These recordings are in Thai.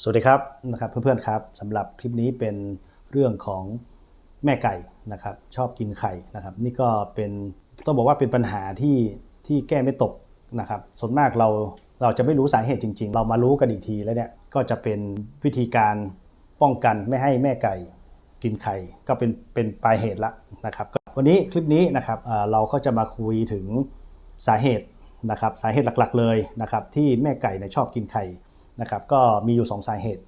สวัสดีครับนะครับเพื่อนๆครับสำหรับคลิปนี้เป็นเรื่องของแม่ไก่นะครับชอบกินไข่นะครับ นี่ก็เป็นต้องบอกว่าเป็นปัญหาที่ที่แก้ไม่ตกนะครับส่วนมากเราเราจะไม่รู้สาเหตุจริง ๆ เรามารู้กันอีกทีแล้วเนี่ยก็จะเป็นวิธีการป้องกันไม่ให้แม่ไก่กินไข่ก็เป็นเป็นปลายเหตุละนะครับ วันนี้คลิปนี้นะครับเราก็จะมาคุยถึงสาเหตุนะครับสาเหตุหลักๆเลยนะครับที่แม่ไก่เนี่ยชอบกินไข่นะครับก็มีอยู่ 2 สาเหตุ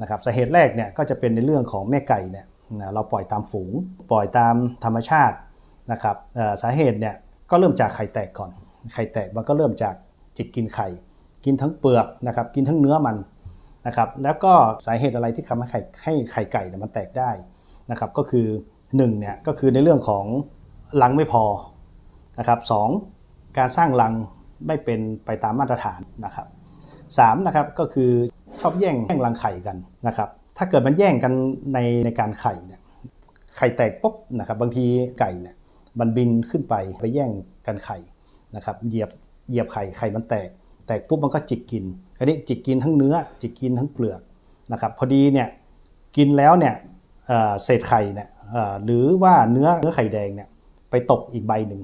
นะครับสาเหตุแรกเนี่ยก็จะเป็นในเรื่องของแม่ไก่เนี่ยเราปล่อยตามฝูง ปล่อยตามธรรมชาตินะครับสาเหตุเนี่ยก็เริ่มจากไข่แตกก่อน ไข่แตกมันก็เริ่มจากจิกกินไข่ กินทั้งเปลือกนะครับกินทั้งเนื้อมันนะครับแล้วก็สาเหตุอะไรที่ทำให้ไข่ให้ไข่ไก่เนี่ยมันแตกได้นะครับก็คือ 1เนี่ยก็คือในเรื่องของรังไม่พอนะครับสองการสร้างรังไม่เป็นไปตามมาตรฐานนะครับ3นะครับก็คือชอบแย่งแย่งรังไข่กันนะครับ ถ้าเกิดมันแย่งกันในในการไข่เนี่ยไข่แตกปุ๊บนะครับบางทีไก่เนี่ยมันบินขึ้นไปไปแย่งกันไข่นะครับเหยียบเหยียบไข่ไข่มันแตก แตกปุ๊บมันก็จิกกินคราวนี้จิกกินทั้งเนื้อ จิกกินทั้งเปลือกนะครับ พอดีเนี่ยกินแล้วเนี่ยเศษไข่เนี่ย หรือว่าเนื้อเนื้อไข่แดงเนี่ยไปตกอีกใบหนึ่ง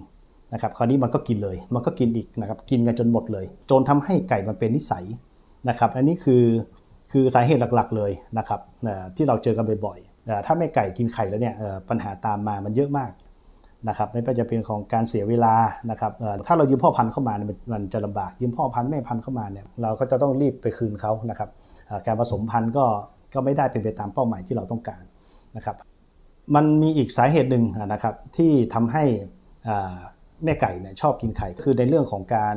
นะครับคราวนี้มันก็กินเลย มันก็กินอีกนะครับกินกันจนหมดเลย จนทำให้ไก่มันเป็นนิสัยนะครับอันนี้คือคือสาเหตุหลักๆเลยนะครับที่เราเจอกันบ่อยๆถ้าแม่ไก่กินไข่แล้วเนี่ยปัญหาตามมามันเยอะมากนะครับไม่ว่าจะเป็นของการเสียเวลานะครับถ้าเรายืมพ่อพันธุ์เข้ามาเนี่ยมันจะลำบากยืมพ่อพันธุ์แม่พันธุ์เข้ามาเนี่ยเราก็จะต้องรีบไปคืนเขานะครับการผสมพันธุ์ก็ก็ไม่ได้เป็นไปตามเป้าหมายที่เราต้องการนะครับ มันมีอีกสาเหตุหนึ่งนะครับที่ทำให้แม่ไก่เนี่ยชอบกินไข่คือในเรื่องของการ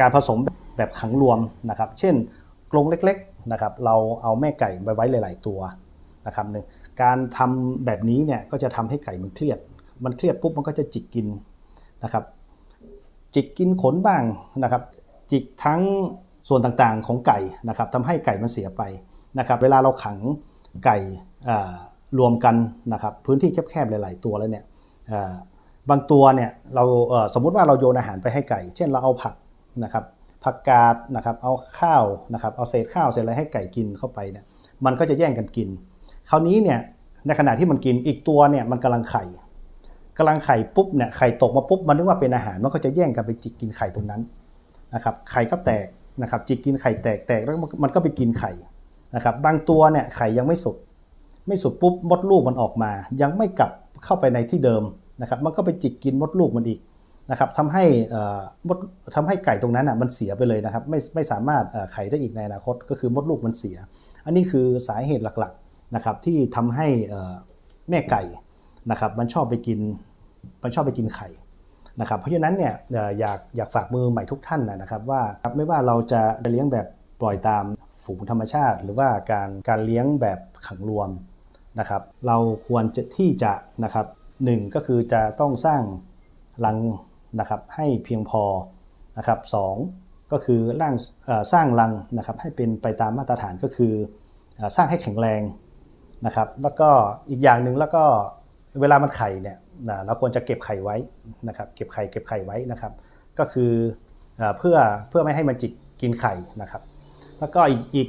การผสมแบบขังรวมนะครับ เช่นกรงเล็กๆนะครับเราเอาแม่ไก่ไปไว้หลาย ๆ ตัวนะครับหนึ่งการทำแบบนี้เนี่ยก็จะทำให้ไก่มันเครียด มันเครียดปุ๊บมันก็จะจิกกินนะครับ จิกกินขนบ้างนะครับ จิกทั้งส่วนต่างๆของไก่นะครับทำให้ไก่มันเสียไปนะครับ เวลาเราขังไก่อ่า รวมกันนะครับพื้นที่แคบๆหลาย ๆ ตัวแล้วเนี่ยบางตัวเนี่ยเราเสมมุติว่าเราโยนอาหารไปให้ไก่ เช่นเราเอาผักนะครับผักกาดนะครับเอาข้าวนะครับเอาเศษข้าวเศษอะไรให้ไก่กินเข้าไปเนี่ยมันก็จะแย่งกันกิน คราวนี้เนี่ยในขณะที่มันกินอีกตัวเนี่ยมันกำลังไข่กำลังไข่ปุ๊บเนี่ยไข่ตกมาปุ๊บมันนึกว่าเป็นอาหารมันก็จะแย่งกันไปจิกกินไข่ตรงนั้นนะครับไข่ก็แตกนะครับจิกกินไข่แตกแตกแล้วมันก็ไปกินไข่นะครับบางตัวเนี่ยไข่ยังไม่สุด ไม่สุดปุ๊บมดลูกมันออกมา ยังไม่กลับเข้าไปในที่เดิมนะครับ มันก็ไปจิกกินมดลูกมันอีกนะครับทำให้อ่อมดทำให้ไก่ตรงนั้นอะมันเสียไปเลยนะครับ ไม่ไม่สามารถอ่อไข่ได้อีกในอนาคต ก็คือมดลูกมันเสีย อันนี้คือสาเหตุหลักๆนะครับที่ทำให้อ่อแม่ไก่นะครับ มันชอบไปกินมันชอบไปกินไข่นะครับ เพราะฉะนั้นเนี่ยเอ่ออยากอยากฝากมือใหม่ทุกท่านนะนะครับ ว่าไม่ว่าเราจะเลี้ยงแบบปล่อยตามฝูงธรรมชาติ หรือว่าการการเลี้ยงแบบขังรวม นะครับ เราควรจะที่จะนะครับหนึ่งก็คือจะต้องสร้างรังนะครับให้เพียงพอนะครับสองก็คือร่างสร้างรังนะครับให้เป็นไปตามมาตรฐานก็คือสร้างให้แข็งแรงนะครับ แล้วก็อีกอย่างหนึ่งแล้วก็เวลามันไข่เนี่ยนะเราควรจะเก็บไข่ไว้นะครับ เก็บไข่เก็บไข่ไว้นะครับ ก็คือเอ่อเพื่อเพื่อไม่ให้มันจิกกินไข่นะครับ แล้วก็อีกอีก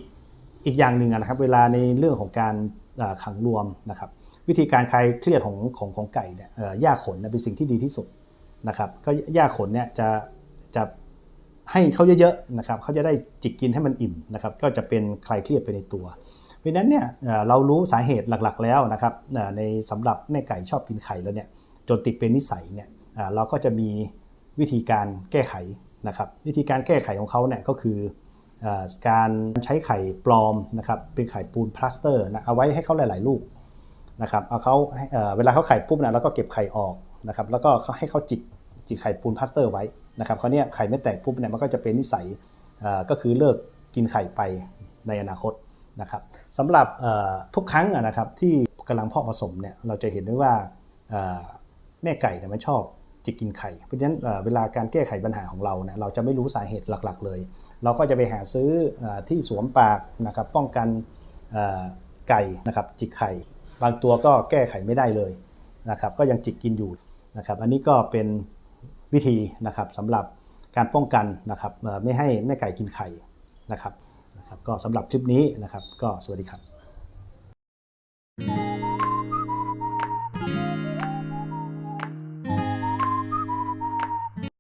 อีกอย่างหนึ่งนะครับ เวลาในเรื่องของการ ขังรวมนะครับ วิธีการคลายเครียดของของของไก่เนี่ยเอ่อหญ้าขนเป็นสิ่งที่ดีที่สุดนะครับ ก็หญ้าขนเนี่ยจะจะให้เขาเยอะๆนะครับเขาจะได้จิกกินให้มันอิ่มนะครับ ก็จะเป็นคลายเครียดไปในตัวเพราะฉะนั้นเนี่ยเรารู้สาเหตุหลักๆแล้วนะครับในสำหรับแม่ไก่ชอบกินไข่แล้วเนี่ยจนติดเป็นนิสัยเนี่ยเราก็จะมีวิธีการแก้ไขนะครับ วิธีการแก้ไขของเขาเนี่ยก็คือ การใช้ไข่ปลอมนะครับเป็นไข่ปูนพลาสเตอร์นะเอาไว้ให้เขาหลาย ๆ ลูกนะครับเอาเขาเเวลาเขาไข่ปุ๊บนะเราก็เก็บไข่ออกนะครับแล้วก็ให้เขาจิกจิกไข่ปูนพลาสเตอร์ไว้นะครับเขาเนี้ยไข่ไม่แตกปุ๊บเนี่ยมันก็จะเป็นนิสัยก็คือเลิกกินไข่ไปในอนาคตนะครับสำหรับทุกครั้งนะครับที่กำลังเพาะผสมเนี่ยเราจะเห็นได้ว่าแม่ไก่เนี่ยมันชอบ จิกกินไข่ เพราะฉะนั้นเวลาการแก้ไขปัญหาของเราเนี่ยเราจะไม่รู้สาเหตุหลักๆ เลย เราก็จะไปหาซื้อที่สวมปากนะครับป้องกันไก่นะครับจิกไข่ บางตัวก็แก้ไขไม่ได้เลยนะครับก็ยังจิกกินอยู่นะครับอันนี้ก็เป็นวิธีนะครับสำหรับการป้องกันนะครับไม่ให้แม่ไก่กินไข่นะครับนะครับก็สำหรับคลิปนี้นะครับก็สวัสดีครับ